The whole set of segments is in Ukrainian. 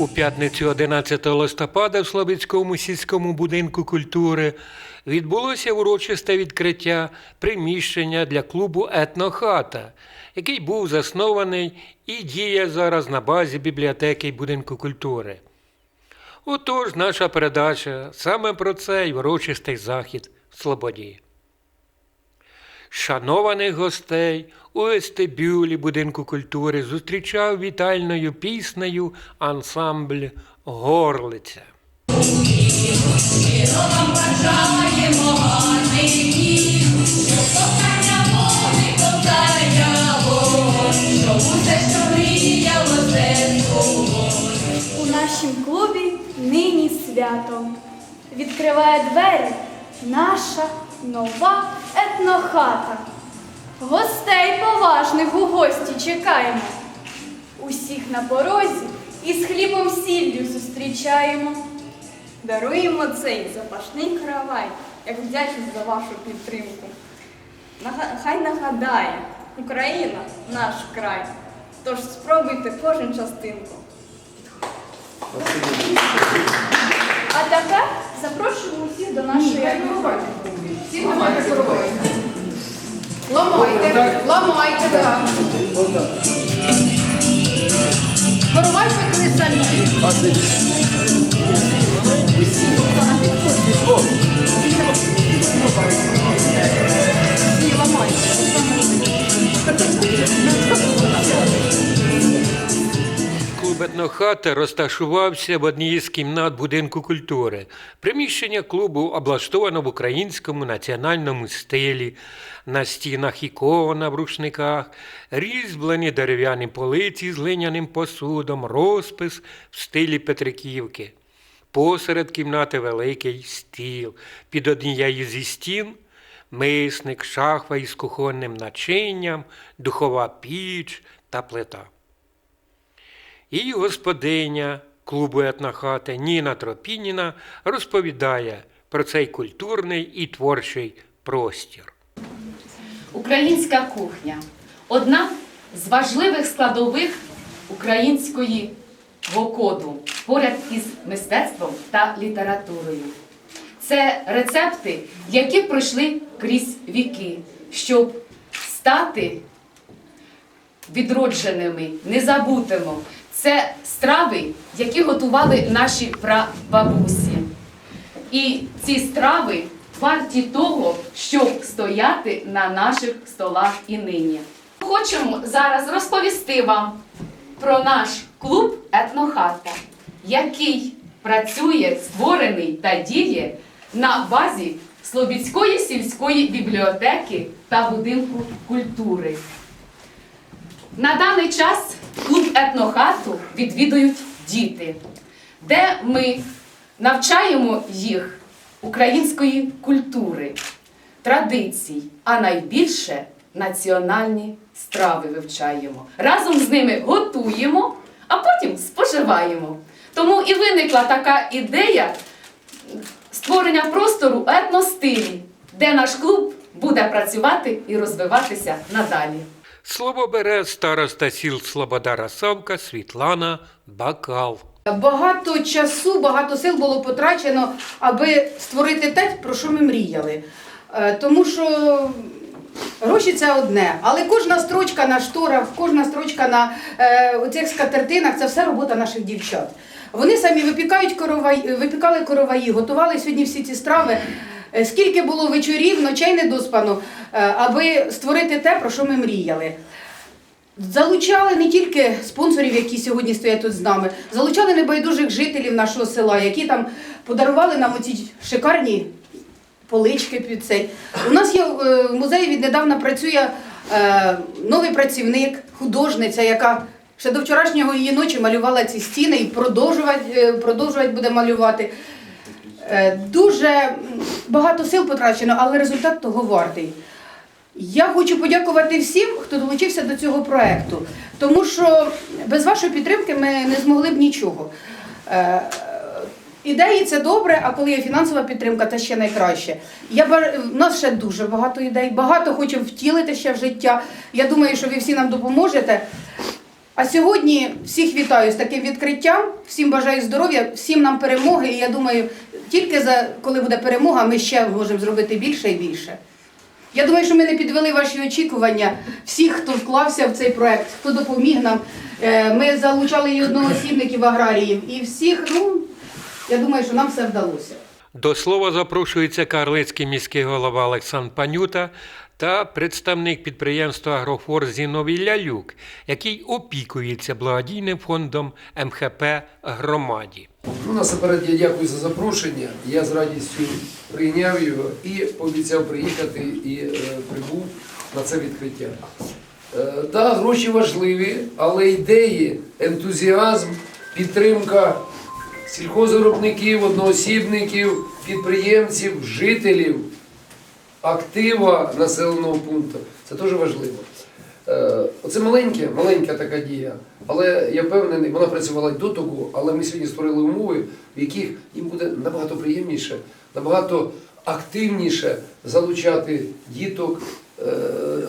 У п'ятницю 11 листопада в Слобідському сільському будинку культури відбулося урочисте відкриття приміщення для клубу Етнохата, який був заснований і діє зараз на базі бібліотеки будинку культури. Отож, наша передача саме про цей урочистий захід в Слободі. Шанованих гостей у вестибюлі будинку культури зустрічав вітальною піснею ансамбль Горлиця. У нашім клубі нині свято. Відкриває двері наша нова етнохата. Гостей поважних у гості чекаємо. Усіх на порозі із хлібом сіллю зустрічаємо. Даруємо цей запашний каравай, як вдячність за вашу підтримку. Хай нагадає, Україна наш край. Тож спробуйте кожен частинку. А тепер запрошуємо усіх до нашої етнохати. Всі маєте коровай. Ламайте, ламайте, так. Коровай пекли самі. Етнохата розташувався в одній із кімнат будинку культури. Приміщення клубу облаштовано в українському національному стилі. На стінах ікона в рушниках, різьблені дерев'яні полиці з глиняним посудом, розпис в стилі Петриківки. Посеред кімнати великий стіл. Під однією зі стін мисник, шахва із кухонним начинням, духова піч та плита. І господиня клубу етнохати Ніна Тропініна розповідає про цей культурний і творчий простір. Українська кухня одна з важливих складових української коду поряд із мистецтвом та літературою. Це рецепти, які пройшли крізь віки, щоб стати відродженими, незабутими. Це страви, які готували наші прабабусі. І ці страви варті того, щоб стояти на наших столах і нині. Хочемо зараз розповісти вам про наш клуб Етнохата, який працює, створений та діє на базі Слобідської сільської бібліотеки та будинку культури. На даний час клуб етнохату відвідують діти, де ми навчаємо їх української культури, традицій, а найбільше національні страви вивчаємо. Разом з ними готуємо, а потім споживаємо. Тому і виникла така ідея створення простору етностилі, де наш клуб буде працювати і розвиватися надалі. Слово бере староста сіл Слобода Расавка Світлана Бакал. Багато часу, багато сил було потрачено, аби створити те, про що ми мріяли. Е, Тому що гроші це одне, але кожна строчка на шторах, кожна строчка на е, оцих скатертинах це все робота наших дівчат. Вони самі випікають короваї, випікали короваї, готували сьогодні всі ці страви. Е, Скільки було вечорів, ночей недоспано, е, аби створити те, про що ми мріяли. Залучали не тільки спонсорів, які сьогодні стоять тут з нами, залучали небайдужих жителів нашого села, які там подарували нам оці шикарні полички під цей. У нас є е, в музеї віднедавна працює новий працівник, художниця, яка ще до вчорашнього її ночі малювала ці стіни і продовжувати, продовжувати буде малювати. Е, Дуже багато сил потрачено, але результат того вартий. Я хочу подякувати всім, хто долучився до цього проекту, тому що без вашої підтримки ми не змогли б нічого. Е, Ідеї це добре, а коли є фінансова підтримка, це ще найкраще. Я в нас ще дуже багато ідей, багато хочемо втілити ще в життя. Я думаю, що ви всі нам допоможете. А сьогодні всіх вітаю з таким відкриттям. Всім бажаю здоров'я, всім нам перемоги. І я думаю, тільки за коли буде перемога, ми ще можемо зробити більше і більше. Я думаю, що ми не підвели ваші очікування. Всіх, хто вклався в цей проект, хто допоміг нам. Е, Ми залучали і одноосібників аграріїв, і всіх. Ну я думаю, що нам все вдалося. До слова запрошується Карлицький міський голова Олександр Панюта та представник підприємства Агрофор Зіновій Лялюк, який опікується благодійним фондом МХП громаді. Ну, насамперед я дякую за запрошення. Я з радістю прийняв його і пообіцяв приїхати і е, прибув на це відкриття. Е, та, гроші важливі, але ідеї, ентузіазм, підтримка сільхозвиробників, одноосібників, підприємців, жителів, актива населеного пункту. Це дуже важливо. Е, Оце маленьке, маленька така дія, але я впевнений, вона працювала до того, але ми сьогодні створили умови, в яких їм буде набагато приємніше, набагато активніше залучати діток, е,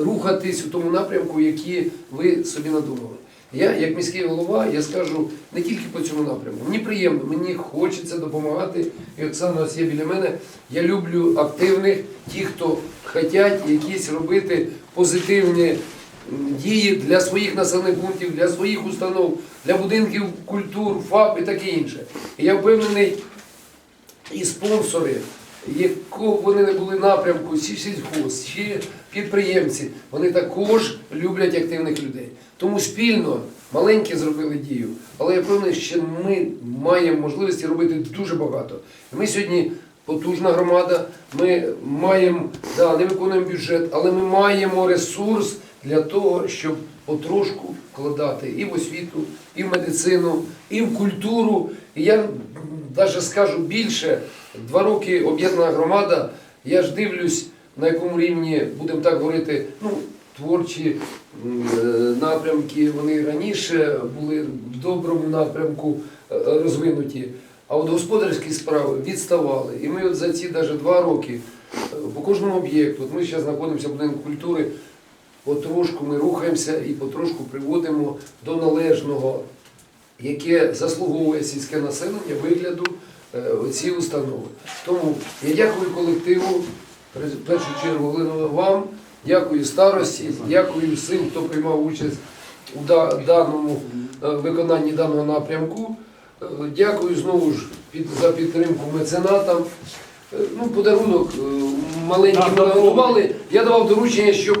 рухатись у тому напрямку, які ви собі надумали. Я, як міський голова, я скажу не тільки по цьому напрямку. Мені приємно, мені хочеться допомагати. І Оксана є біля мене. Я люблю активних, ті, хто хочуть якісь робити позитивні дії для своїх населених пунктів, для своїх установ, для будинків культур, ФАП і таке інше. І я впевнений, і спонсори, якого вони не були напрямку, чи сільхоз, чи підприємці, вони також люблять активних людей. Тому спільно маленькі зробили дію, але я певний, що ми маємо можливості робити дуже багато. Ми сьогодні потужна громада, ми маємо, да, не виконуємо бюджет, але ми маємо ресурс для того, щоб потрошку вкладати і в освіту, і в медицину, і в культуру. І я навіть скажу більше, два роки об'єднана громада, я ж дивлюсь, на якому рівні, будемо так говорити, ну, творчі напрямки, вони раніше були в доброму напрямку е, розвинуті. А от господарські справи відставали. І ми от за ці навіть два роки е, по кожному об'єкту, от ми зараз знаходимося в будинку культури, потрошку ми рухаємося і потрошку приводимо до належного, яке заслуговує сільське населення вигляду е, ці установи. Тому я дякую колективу, в першу чергу вам, дякую старості, дякую всім, хто приймав участь у даному е, виконанні даного напрямку. Е, Дякую знову ж за підтримку меценатам. Е, Ну, подарунок маленький ми готували. Я давав доручення, щоб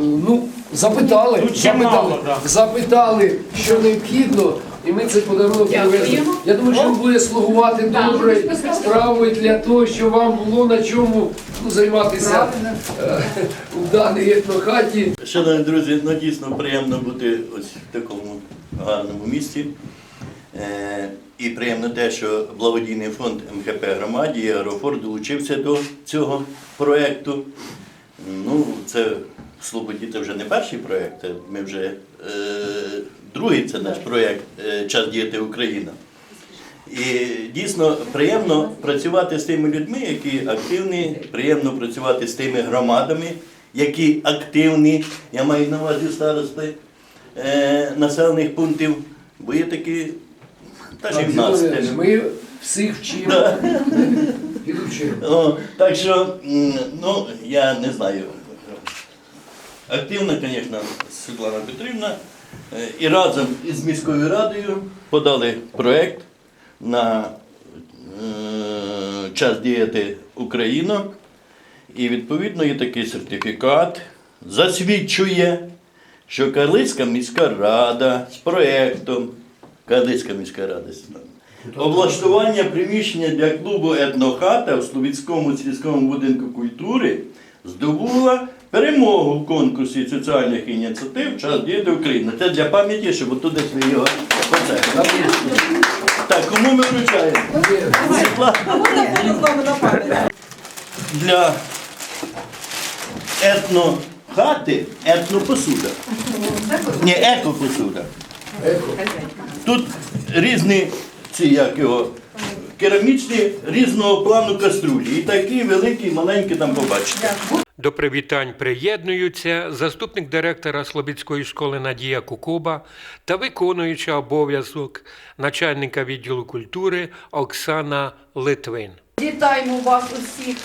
ну, запитали, запитали, запитали, що необхідно, і ми цей подарунок привезли. Я думаю, що він буде слугувати доброю справою для того, щоб вам було на чому ну, займатися е, у даній етнохаті. Шановні друзі, ну дійсно приємно бути ось в такому гарному місті. Е, і приємно те, що благодійний фонд МХП громаді і Аерофор долучився до цього проєкту. Ну, це Слободі це вже не перший проєкт, ми вже е, другий це наш проєкт е, Час діяти Україна. І дійсно приємно працювати з тими людьми, які активні, приємно працювати з тими громадами, які активні, я маю на увазі старости е, населених пунктів, бо є такі, та ж і в нас. Теж. Ми всіх вчимо, підучимо. О, так що, ну, я не знаю. Активна, звісно, Світлана Петрівна. І разом із міською радою подали проєкт на е, час діяти Україна. І відповідно є такий сертифікат, засвідчує, що Карлицька міська рада з проєктом, Карлицька міська рада, облаштування приміщення для клубу Етнохата в Словіцькому сільському будинку культури здобула перемогу в конкурсі соціальних ініціатив Час діяти України. Це для пам'яті, щоб отуди ви його оце. Так, кому ми вручаємо? Для етнохати етнопосуда. Ні, екопосуда. Тут різні ці як його, керамічні різного плану каструлі. І такі великі, маленькі там побачите. До привітань приєднуються заступник директора Слобідської школи Надія Кукуба та виконуюча обов'язок начальника відділу культури Оксана Литвин. Вітаємо вас усіх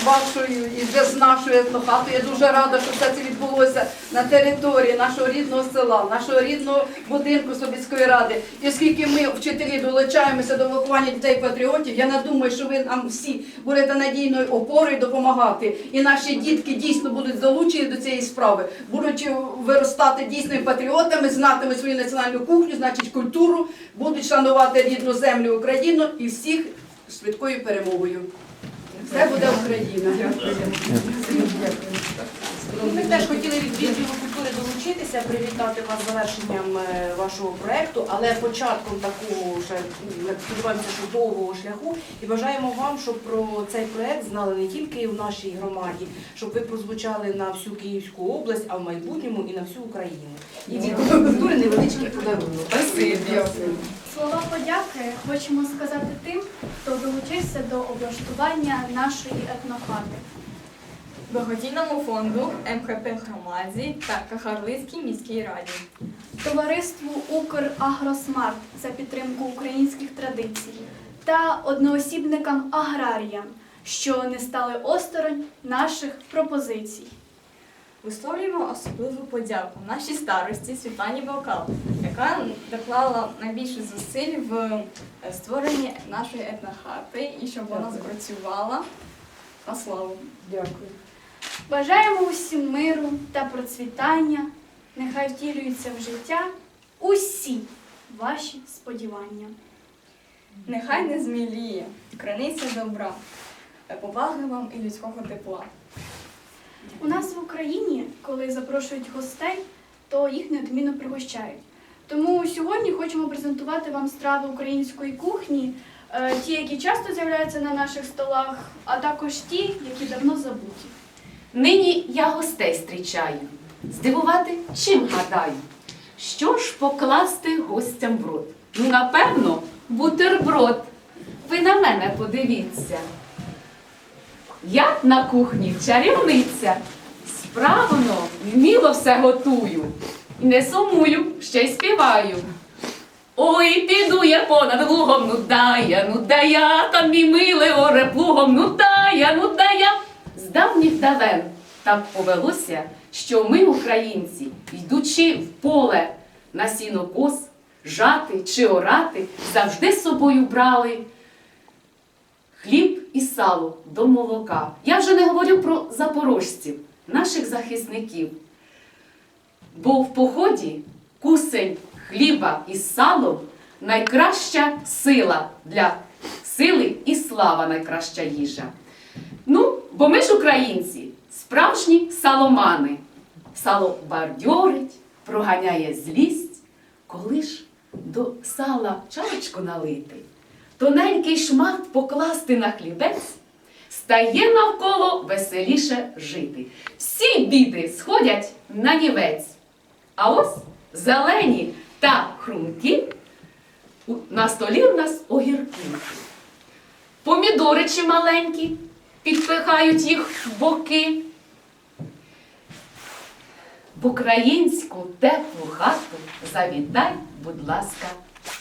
з вашою і вже з нашою етнохатою. Я дуже рада, що все це відбулося на території нашого рідного села, нашого рідного будинку Собіцької ради. І оскільки ми, вчителі, долучаємося до виховання дітей патріотів, я не думаю, що ви нам всі будете надійною опорою допомагати. І наші дітки дійсно будуть залучені до цієї справи, будуть виростати дійсними патріотами, знатимуть свою національну кухню, значить культуру, будуть шанувати рідну землю Україну і всіх швидкою перемогою. Все буде Україна. Ми теж хотіли від відділу культури долучитися, привітати вас з завершенням е, вашого проекту, але початком такого ще сподіваємося, що довгого шляху. І бажаємо вам, щоб про цей проект знали не тільки в нашій громаді, щоб ви прозвучали на всю Київську область, а в майбутньому і на всю Україну. І від культури невеличкий подарунок. Слова подяки хочемо сказати тим, хто долучився до облаштування нашої етнохати. Благодійному фонду МХП громаді та Кахарлицькій міській раді. Товариству Украгросмарт за підтримку українських традицій та одноосібникам аграріям, що не стали осторонь наших пропозицій. Висловлюємо особливу подяку нашій старості Світлані Бокал, яка доклала найбільше зусиль в е, створенні нашої етнохати і щоб вона запрацювала на славу. Дякую. Бажаємо усім миру та процвітання. Нехай втілюються в життя усі ваші сподівання. Нехай не зміліє, криниця добра, поваги вам і людського тепла. У нас в Україні, коли запрошують гостей, то їх неодмінно пригощають. Тому сьогодні хочемо презентувати вам страви української кухні, е, ті, які часто з'являються на наших столах, а також ті, які давно забуті. Нині я гостей зустрічаю. Здивувати чим гадаю? Що ж покласти гостям в рот? Ну, напевно, бутерброд. Ви на мене подивіться. Я на кухні чарівниця. Справно, вміло все готую. І не сумую, ще й співаю. Ой, піду я понад лугом, ну да я, ну да там мій милий оре плугом, ну да ну да я. З давніх давен так повелося, що ми, українці, йдучи в поле на сінокос, жати чи орати, завжди з собою брали хліб і сало до молока. Я вже не говорю про запорожців, наших захисників. Бо в поході кусень хліба із салом найкраща сила для сили і слава найкраща їжа. Ну, бо ми ж українці, справжні саломани. Сало бардьорить, проганяє злість, коли ж до сала чарочку налити, тоненький шмат покласти на хлібець, стає навколо веселіше жити. Всі біди сходять на нівець. А ось зелені та хрумкі на столі в нас огірки. Помідори чималенькі, підпихають їх в боки. В українську теплу хату завітай, будь ласка,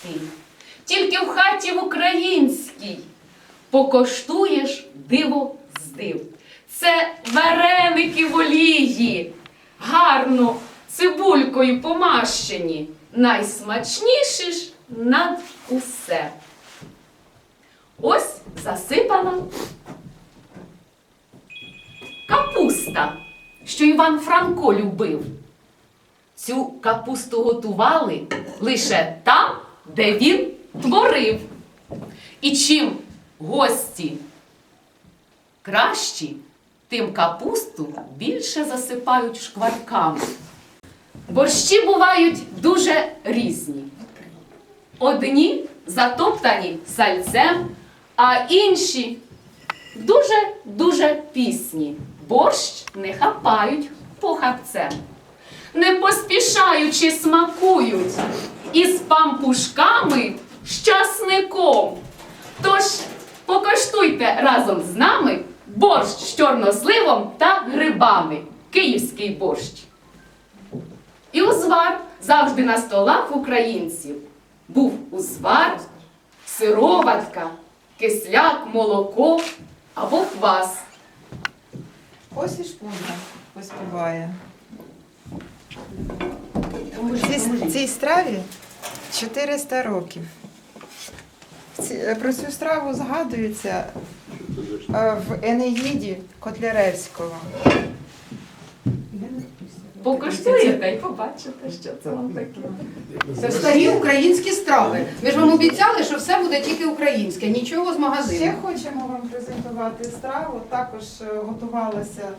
ти. Тільки в хаті в українській покоштуєш диво з див. Це вареники в олії, гарно цибулькою помащені, найсмачніші ж над усе. Ось засипана капуста, що Іван Франко любив. Цю капусту готували лише там, де він творив. І чим гості кращі, тим капусту більше засипають шкварками. Борщі бувають дуже різні. Одні затоптані сальцем, а інші дуже-дуже пісні. Борщ не хапають похапцем. Не поспішаючи смакують із пампушками з часником. Тож покоштуйте разом з нами борщ з чорносливом та грибами. Київський борщ. І узвар завжди на столах українців. Був узвар, сироватка, кисляк, молоко або квас. Ось і шпундра поспіває. Цій, цій страві 400 років. Ці- Про цю страву згадується е, в Енеїді Котляревського. Покуштуєте і побачите, що це вам таке. Це старі українські страви. Ми ж вам обіцяли, що все буде тільки українське, нічого з Ще хочемо вам презентувати страву. Також е, готувалася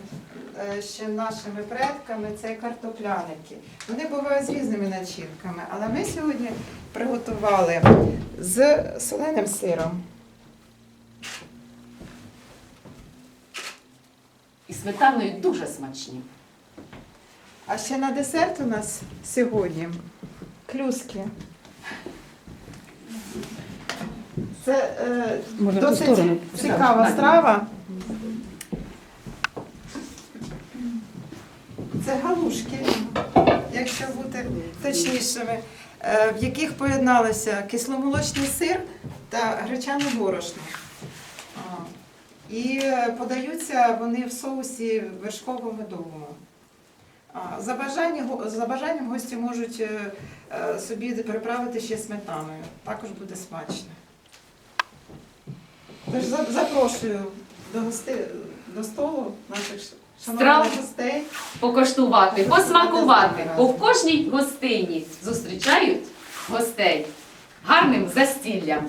е, ще нашими предками. Це картопляники. Вони бувають з різними начинками, але ми сьогодні приготували з соленим сиром. І сметаною дуже смачні. А ще на десерт у нас сьогодні клюски. Це е, досить цікава страва. Це галушки, якщо бути точнішими, в яких поєдналися кисломолочний сир та гречане борошно. І е, подаються вони в соусі вершково-медовому. За, бажання, го- за бажанням гості можуть е, е, собі приправити ще сметаною. Також буде смачно. Тож запрошую до, гости, до столу наших Страв. гостей. Покоштувати, посмакувати, бо в кожній гостині зустрічають гостей гарним застіллям.